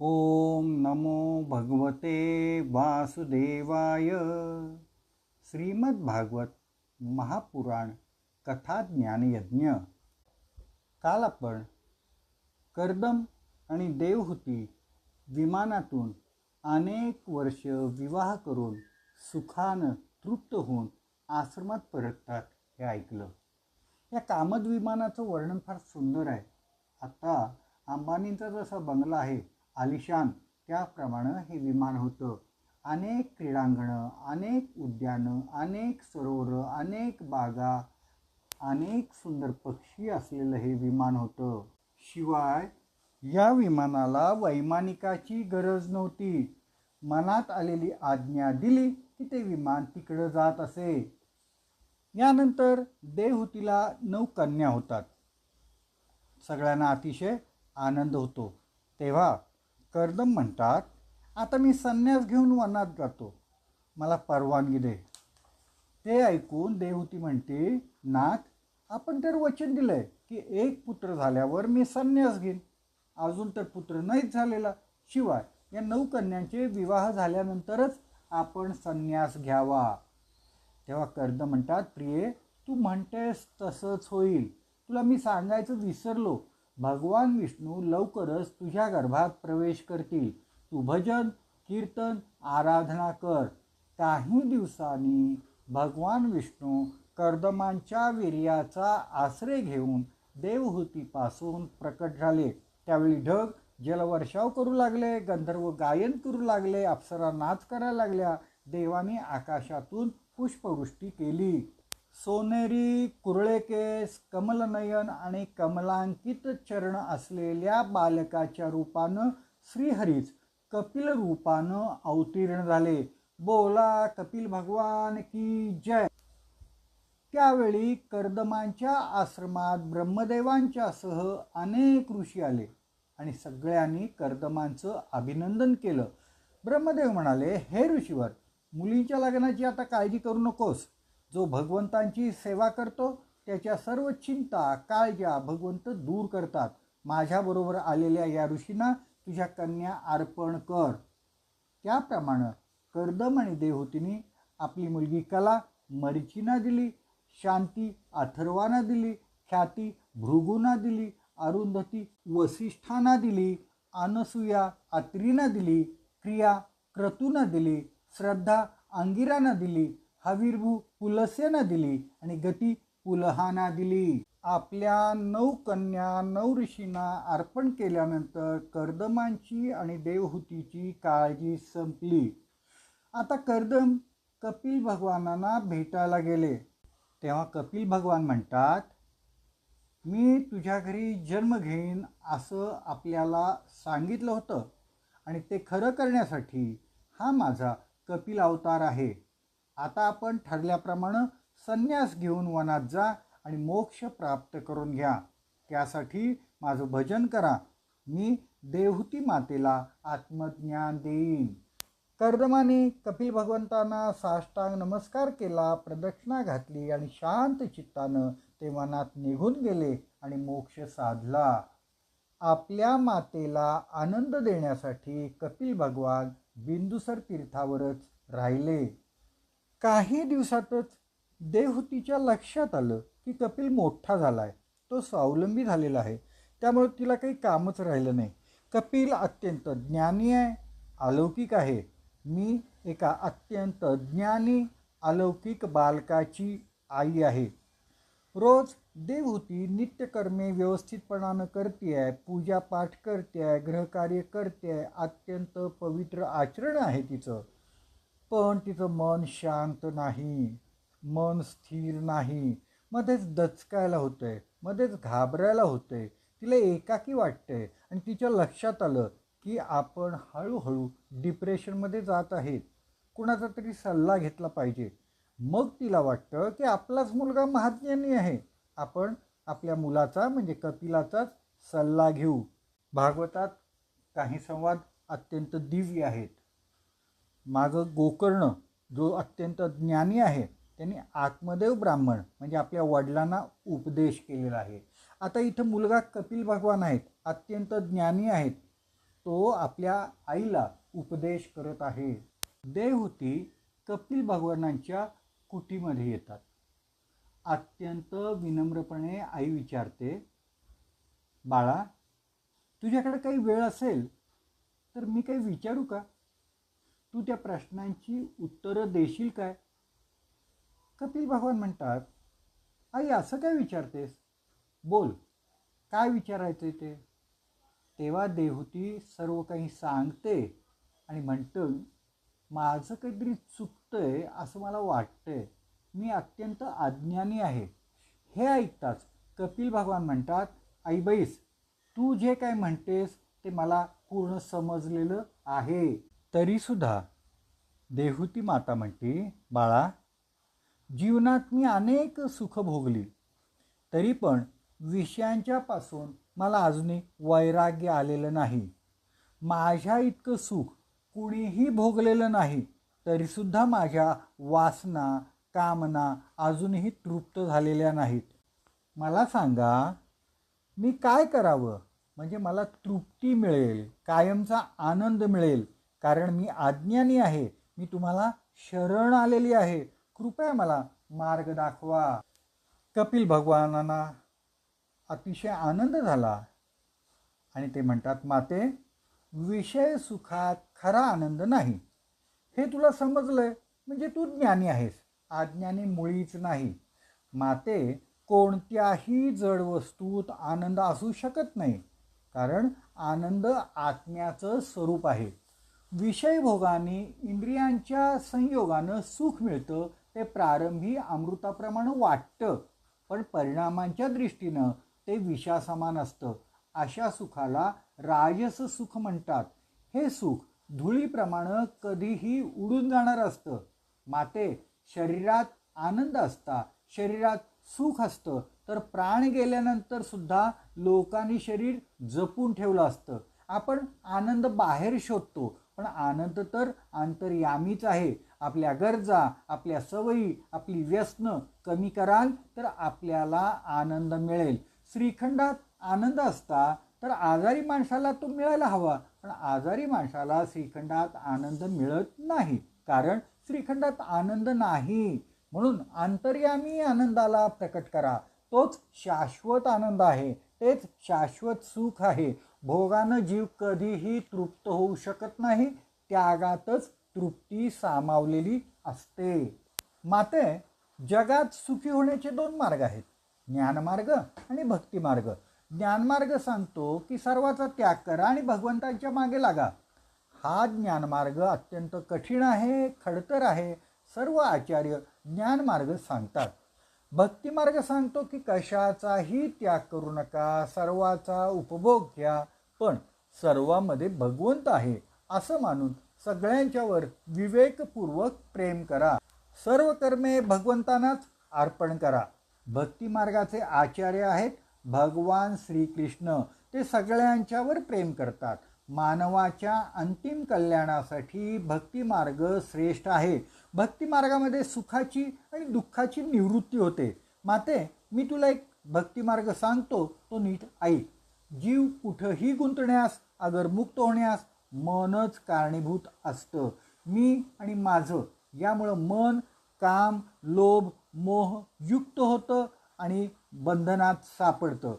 ओम नमो भगवते वासुदेवाय। श्रीमद्भागवत महापुराण कथा ज्ञानयज्ञ काल आपण कर्दम आणि देवहूती विमानातून अनेक वर्ष विवाह करून सुखानं तृप्त होऊन आश्रमात परततात हे ऐकलं. या कामद विमानाचं वर्णन फार सुंदर आहे. आता अंबानींचा जसा बंगला आहे आलिशान. त्याप्रमाणे हे विमान होतं. अनेक क्रीडांगणं अनेक उद्यानं अनेक सरोवरं अनेक बागा अनेक सुंदर पक्षी असलेलं हे विमान होतं. शिवाय या विमानाला वैमानिकाची गरज नव्हती. मनात आलेली आज्ञा दिली की ते विमान तिकडं जात असे. यानंतर देवहूतीला नऊ कन्या होतात. सगळ्यांना अतिशय आनंद होतो. तेव्हा कर्दम म्हणतात आता मी संन्यास घेऊन वनात जातो. मला परवानगी दे. ते ऐकून देवहूती म्हणते नाथ आपण तर वचन दिलंय की एक पुत्र झाल्यावर मी संन्यास घेईन. अजून तर पुत्र नाहीच झालेला. शिवाय या नऊ कन्यांचे विवाह झाल्यानंतरच आपण संन्यास घ्यावा. तेव्हा कर्द म्हणतात प्रिये तू म्हणतेस तसंच होईल. तुला मी सांगायचं विसरलो. भगवान विष्णू लवकरच तुझ्या गर्भात प्रवेश करतील. तू भजन कीर्तन आराधना कर. काही दिवसांनी भगवान विष्णू कर्दमांच्या वीर्याचा आश्रय घेऊन देवहूतीपासून प्रकट झाले. त्यावेळी ढग जलवर्षाव करू लागले गंधर्व गायन करू लागले अप्सरा नाच करायला लागल्या. देवाने आकाशातून पुष्पवृष्टी केली. सोनेरी कुरळेकेस कमलनयन आणि कमलांकित चरण असलेल्या बालकाच्या रूपानं श्रीहरीच कपिल रूपानं अवतीर्ण झाले. बोला कपिल भगवान की जय. त्यावेळी कर्दमांच्या आश्रमात ब्रह्मदेवांच्या सह अनेक ऋषी आले आणि सगळ्यांनी कर्दमांचं अभिनंदन केलं. ब्रह्मदेव म्हणाले हे ऋषीवर मुलींच्या लग्नाची आता काळजी करू नकोस. जो भगवंतांची सेवा करतो त्याच्या सर्व चिंता काळज्या भगवंत दूर करतात. माझ्याबरोबर आलेल्या या ऋषींना तुझ्या कन्या अर्पण कर. त्याप्रमाणे कर्दम आणि देवहूतीने आपली मुलगी कला मरिचीना दिली शांती अथर्वाना दिली ख्याती भृगूना दिली अरुंधती वसिष्ठांना दिली अनसुया अत्रीना दिली क्रिया क्रतूना दिली श्रद्धा अंगिराना दिली हवीरभू पुलसेना दिली आणि गती पुलहाना दिली. आपल्या नऊ कन्या नऊ ऋषींना अर्पण केल्यानंतर कर्दमांची आणि देवहूतीची काळजी संपली. आता कर्दम कपिल भगवानांना भेटायला गेले. तेव्हा कपिल भगवान म्हणतात मी तुझ्या घरी जन्म घेईन असं आपल्याला सांगितलं होतं आणि ते खरं करण्यासाठी हा माझा कपिल अवतार आहे. आता आपण ठरल्याप्रमाणे संन्यास घेऊन वनात जा आणि मोक्ष प्राप्त करून घ्या. त्यासाठी माझं भजन करा. मी देवहूती मातेला आत्मज्ञान देईन. कर्दमाने कपिल भगवंतांना साष्टांग नमस्कार केला प्रदक्षिणा घातली आणि शांत चित्तानं ते वनात निघून गेले आणि मोक्ष साधला. आपल्या मातेला आनंद देण्यासाठी कपिल भगवान बिंदुसर तीर्थावरच राहिले. काही दिवसातच देवहूतीच्या लक्षात आलं की कपिल मोठा झाला आहे तो स्वावलंबी झालेला आहे. त्यामुळे तिला काही कामच राहिलं नाही. कपिल अत्यंत ज्ञानी आहे अलौकिक आहे. मी एका अत्यंत ज्ञानी अलौकिक बालकाची आई आहे. रोज देवहूती नित्यकर्मे व्यवस्थितपणानं करते आहे पूजापाठ करते आहे गृहकार्य करते आहे अत्यंत पवित्र आचरण आहे तिचं. पण तिचं मन शांत नाही मन स्थिर नाही. मध्येच दचकायला होतंय मध्येच घाबरायला होतंय. तिला एकाकी वाटतंय आणि तिच्या लक्षात आलं की आपण हळूहळू डिप्रेशनमध्ये जात आहेत. कुणाचा तरी सल्ला घेतला पाहिजे. मग तिला वाटतं की आपलाच मुलगा महाज्ञानी आहे. आपण आपल्या मुलाचा म्हणजे कपिलाचाच सल्ला घेऊ. भागवतात काही संवाद अत्यंत दिव्य आहेत. मागं गोकर्ण जो अत्यंत ज्ञानी आहे त्यांनी आत्मदेव ब्राह्मण म्हणजे आपल्या वडिलांना उपदेश केलेला आहे. आता इथं मुलगा कपिल भगवान आहेत अत्यंत ज्ञानी आहेत तो आपल्या आईला उपदेश करत आहे. देवहूती कपिल भगवानांच्या कुटीमध्ये येतात. अत्यंत विनम्रपणे आई विचारते बाळा तुझ्याकडे काही वेळ असेल तर मी काही विचारू का? तू त्या प्रश्नांची उत्तरं देशील काय? कपिल भगवान म्हणतात आई असं काय विचारतेस? बोल काय विचारायचं ते? तेव्हा देहूती सर्व काही सांगते आणि म्हणतं माझं काहीतरी चुकतंय असं मला वाटतंय. मी अत्यंत अज्ञानी आहे. हे ऐकताच कपिल भगवान म्हणतात आई बैस तू जे काय म्हणतेस ते मला पूर्ण समजलेलं आहे. तरीसुद्धा देहूती माता म्हणते बाळा जीवनात मी अनेक सुख भोगली तरी पण विषयांच्यापासून मला अजूनही वैराग्य आलेलं नाही. माझ्या इतकं सुख कुणीही भोगलेलं नाही तरीसुद्धा माझ्या वासना कामना अजूनही तृप्त झालेल्या नाहीत. मला सांगा मी काय करावं? म्हणजे मला तृप्ती मिळेल कायमचा आनंद मिळेल कारण मी आज्ञानी आहे. मी तुम्हाला शरण आलेली आहे. कृपया मला मार्ग दाखवा. कपिल भगवानांना अतिशय आनंद झाला. आणि ते म्हणतात माते विषय सुखात खरा आनंद नाही. हे तुला समजलंय? म्हणजे तू ज्ञानी आहेस. अज्ञानी मुळीच नाही. माते कोणत्याही जड वस्तूत आनंद असू शकत नाही. कारण आनंद आत्म्याचं स्वरूप आहे. विषयभोगाने इंद्रियांच्या संयोगानं सुख मिळतं ते प्रारंभी अमृताप्रमाणे वाटतं. पण परिणामांच्या दृष्टीनं ते विषासमान असतं. अशा सुखाला राजस सुख म्हणतात. हे सुख धुळीप्रमाणे कधीही उडून जाणार असतं. माते शरीरात आनंद असता. शरीरात सुख असतं. तर प्राण गेल्यानंतर सुद्धा लोकांनी शरीर जपून ठेवलं असतं. आपण आनंद बाहेर शोधतो. पण आनंद तर आंतरयामीच आहे. आपल्या गरजा आपल्या सवयी आपली व्यसनं कमी कराल तर आपल्याला आनंद मिळेल. श्रीखंडात आनंद असता तर आजारी माणसाला तो मिळायला हवा. पण आजारी माणसाला श्रीखंडात आनंद मिळत नाही. कारण श्रीखंडात आनंद नाही. म्हणून आंतर्यामी आनंदाला प्रकट करा. तोच शाश्वत आनंद आहे. तेच शाश्वत सुख आहे. भोगानं जीव कधीही तृप्त होऊ शकत नाही त्यागातच तृप्ती सामावलेली असते. माते जगात सुखी होण्याचे दोन मार्ग आहेत. ज्ञानमार्ग आणि भक्तिमार्ग. ज्ञानमार्ग सांगतो की सर्वाचा त्याग करा आणि भगवंतांच्या मागे लागा. हा ज्ञानमार्ग अत्यंत कठीण आहे खडतर आहे. सर्व आचार्य ज्ञानमार्ग सांगतात. भक्तिमार्ग सांगतो की कशाचाही त्याग करू नका सर्वाचा उपभोग घ्या पण सर्वामध्ये भगवंत आहे असं मानून सगळ्यांच्यावर विवेकपूर्वक प्रेम करा. सर्व कर्मे भगवंतांनाच अर्पण करा. भक्तिमार्गाचे आचार्य आहेत भगवान श्रीकृष्ण. ते सगळ्यांच्यावर प्रेम करतात. मानवाच्या अंतिम कल्याणासाठी भक्तिमार्ग श्रेष्ठ आहे. भक्तिमार्गामध्ये सुखाची आणि दुःखाची निवृत्ती होते. माते मी तुला एक भक्तिमार्ग सांगतो तो नीट ऐक. जीव कुठंही गुंतण्यास अगर मुक्त होण्यास मनच कारणीभूत असतं. मी आणि माझं यामुळं मन काम लोभ मोह युक्त होतं आणि बंधनात सापडतं.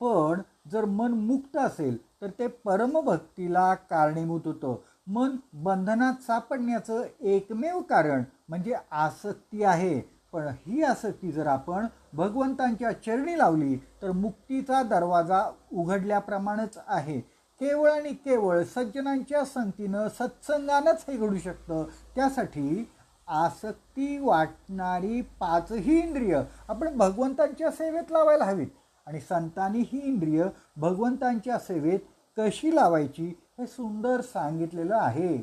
पण जर मन मुक्त असेल तर ते परमभक्तीला कारणीभूत होतं. मन बंधनात सापडण्याचं एकमेव कारण म्हणजे आसक्ती आहे. पण ही आसक्ती जर आपण भगवंतांच्या चरणी लावली तर मुक्तीचा दरवाजा उघडल्याप्रमाणेच आहे. केवळ आणि केवळ सज्जनांच्या संगतीनं सत्संगानंच हे घडू शकतं. त्यासाठी आसक्ती वाटणारी पाचही इंद्रिय आपण भगवंतांच्या सेवेत लावायला हवीत. आणि संतांनी ही इंद्रिय भगवंतांच्या सेवेत कशी लावायची हे सुंदर सांगितलेलं आहे.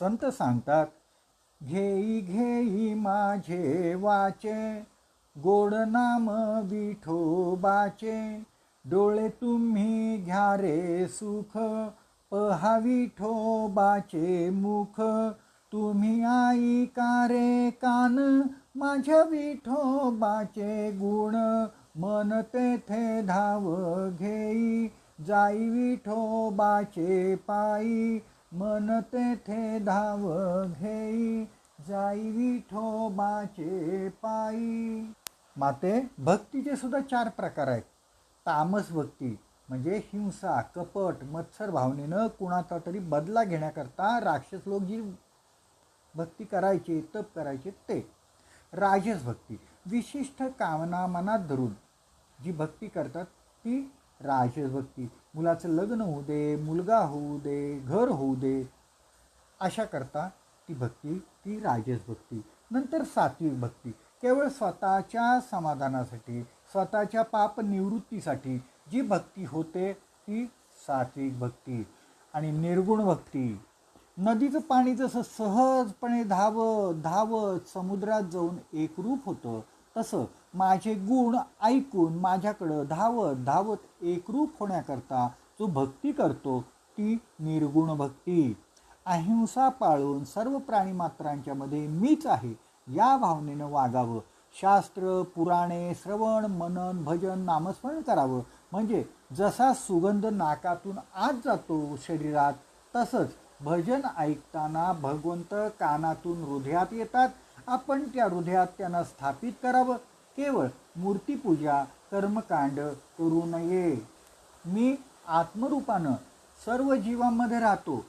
संत सांगतात घेई घेई माझे वाचे गोड नाम विठोबाचे डोळे तुम्ही घ्या रे सुख पहा विठोबाचे मुख. तुम्ही आई का रे कान माझ्या विठोबाचे गुण. मन तेथे धाव घेई जाई विठोबाचे पायी मन तेथे धाव घेई. जाई विठोबाचे पायी. माते भक्तीचे सुद्धा चार प्रकार आहेत. तामस भक्ती म्हणजे हिंसा कपट मत्सर भावनेनं कुणाचा तरी बदला घेण्याकरता राक्षस लोक जी भक्ती करायचे तप करायचे ते. राजस भक्ती विशिष्ट कामना मनात धरून जी भक्ती करतात ती राजेश भक्ती. मुलाचं लग्न होऊ दे मुलगा होऊ दे घर होऊ दे अशा करता ती भक्ती ती राजस भक्ती. नंतर सात्विक भक्ती. केवळ स्वतःच्या समाधानासाठी स्वतःच्या पाप निवृत्तीसाठी जी भक्ती होते ती सात्विक भक्ती आणि निर्गुण भक्ती. नदीचं पाणी जसं सहजपणे धावत धावत समुद्रात जाऊन एकरूप होतं तसं माझे गुण ऐकून माझ्याकडं धावत धावत एकरूप होण्याकरता जो भक्ती करतो ती निर्गुण भक्ती. अहिंसा पाळून सर्व प्राणीमात्रांच्या मध्ये मीच आहे या भावनेनं वागावं. शास्त्र पुराणे श्रवण मनन भजन नामस्मरण करावं. म्हणजे जसा सुगंध नाकातून आत जातो शरीरात तसंच भजन ऐकताना भगवंत कानातून हृदयात येतात आपण त्या हृदयात त्यांना स्थापित करावं. केवळ मूर्तीपूजा कर्मकांड करू नये. मी आत्मरूपानं सर्व जीवांमध्ये राहतो.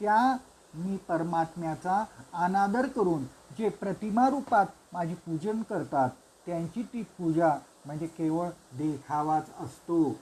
त्या मी परमात्म्याचा अनादर करून जे प्रतिमा रूपात माझी पूजन करतात त्यांची ती पूजा म्हणजे केवळ देखावाच असतो.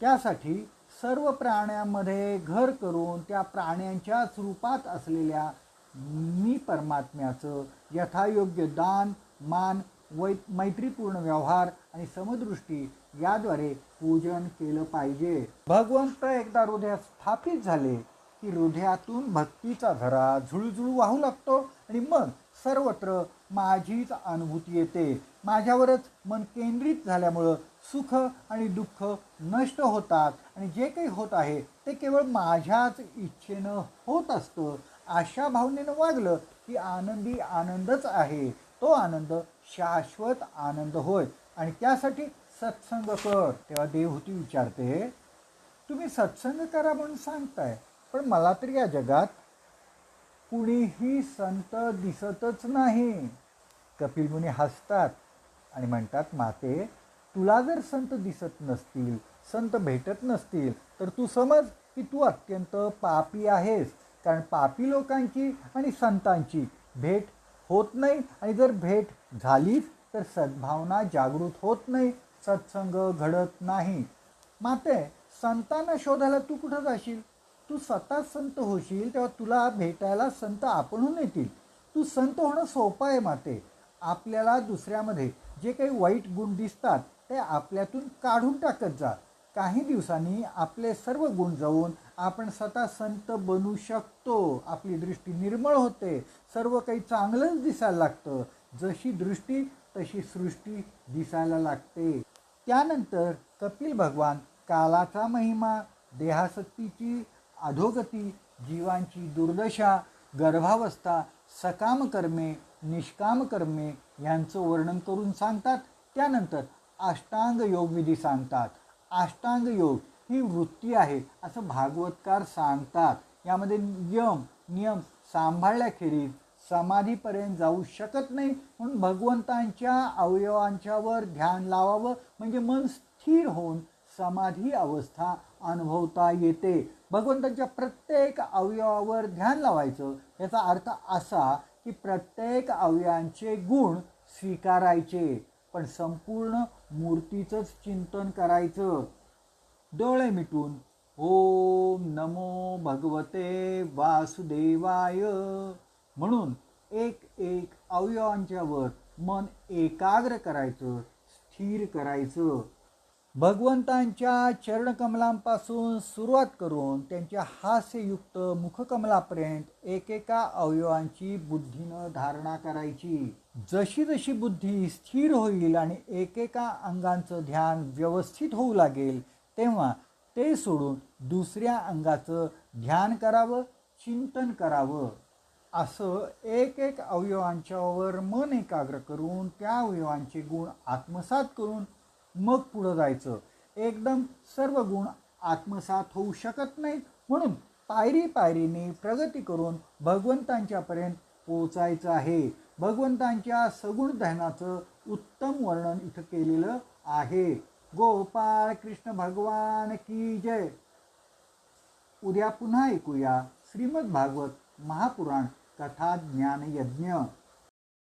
त्यासाठी सर्व प्राण्यांमध्ये घर करून त्या प्राण्यांच्याच रूपात असलेल्या मी परमात्म्याचं यथायोग्य दान मान वै मैत्रीपूर्ण व्यवहार आणि समदृष्टी याद्वारे पूजन केलं पाहिजे. भगवंत एकदा हृदयात स्थापित झाले की हृदयातून भक्तीचा झरा झुळझुळ वाहू लागतो आणि मग सर्वत्र माझीच अनुभूती येते. माझ्यावरच मन केंद्रित झाल्यामुळं सुख आणि दुःख नष्ट होतात आणि जे काही होत आहे ते केवळ माझ्याच इच्छेनं होत असतं. अशा भावनेनं वागलं की आनंदी आनंदच आहे. तो आनंद शाश्वत आनंद होय. आणि त्यासाठी सत्संग कर. तेव्हा देवहूती विचारते तुम्ही सत्संग करा म्हणून सांगताय पण मला तरी या जगात कुणीही संत दिसतच नाही. कपिल मुनी हसतात आणि म्हणतात माते तुला जर संत दिसत नसतील संत भेटत नसतील तर तू समज की तू अत्यंत पापी आहेस. कारण पापी लोकांची आणि संतांची भेट होत नाही. आणि जर भेट झालीच तर सद्भावना जागृत होत नाही. सत्संग घडत नाही. माते संतांना शोधायला तू कुठं जाशील? तू स्वतः संत होशील तेव्हा तुला भेटायला संत आपणहून येतील. तू संत होणं सोपं आहे माते. आपल्याला दुसऱ्यामध्ये जे काही वाईट गुण दिसतात ते आपल्यातून काढून टाकत जा. काही दिवसांनी आपले सर्व गुण जाऊन आपण स्वतः संत बनू शकतो. आपली दृष्टी निर्मळ होते. सर्व काही चांगलंच दिसायला लागतं. जशी दृष्टी तशी सृष्टी दिसायला लागते. त्यानंतर कपिल भगवान कालाचा महिमा देहासक्तीची अधोगती जीवांची दुर्दशा गर्भावस्था सकाम कर्मे निष्काम कर्मे यांचं वर्णन करून सांगतात. त्यानंतर अष्टांग योगविधी सांगतात. अष्टांग योग ही वृत्ती आहे असं भागवतकार सांगतात. यामध्ये यम नियम सांभाळल्याखेरीज समाधीपर्यंत जाऊ शकत नाही म्हणून भगवंतांच्या अवयवांच्यावर ध्यान लावावं म्हणजे मन स्थिर होऊन समाधी अवस्था अनुभवता येते. भगवंतांच्या प्रत्येक अवयवावर ध्यान लावायचं याचा अर्थ असा की प्रत्येक अवयवांचे गुण स्वीकारायचे. पण संपूर्ण मूर्तीचंच चिंतन करायचं. डोळे मिटून ओम नमो भगवते वासुदेवाय. म्हणून एक एक अवयवांच्यावर मन एकाग्र करायचं स्थिर करायचं. भगवंतांच्या चरणकमलांपासून सुरुवात करून त्यांच्या हास्ययुक्त मुखकमलापर्यंत एकेका अवयवांची बुद्धीनं धारणा करायची. जशी जशी बुद्धी स्थिर होईल आणि एकेका अंगांचं ध्यान व्यवस्थित होऊ लागेल तेव्हा ते सोडून दुसऱ्या अंगाचं ध्यान करावं चिंतन करावं. असं एक एक अवयवांच्यावर मन एकाग्र करून त्या अवयवांचे गुण आत्मसात करून मग पुढं जायचं. एकदम सर्व गुण आत्मसात होऊ शकत नाहीत. म्हणून पायरी पायरीने प्रगती करून भगवंतांच्यापर्यंत पोचायचं आहे. भगवंतांच्या सगुण ध्यानाचं उत्तम वर्णन इथं केलेलं आहे. गोपाळ कृष्ण भगवान की जय. उद्या पुन्हा ऐकूया श्रीमद भागवत महापुराण कथा ज्ञान यज्ञ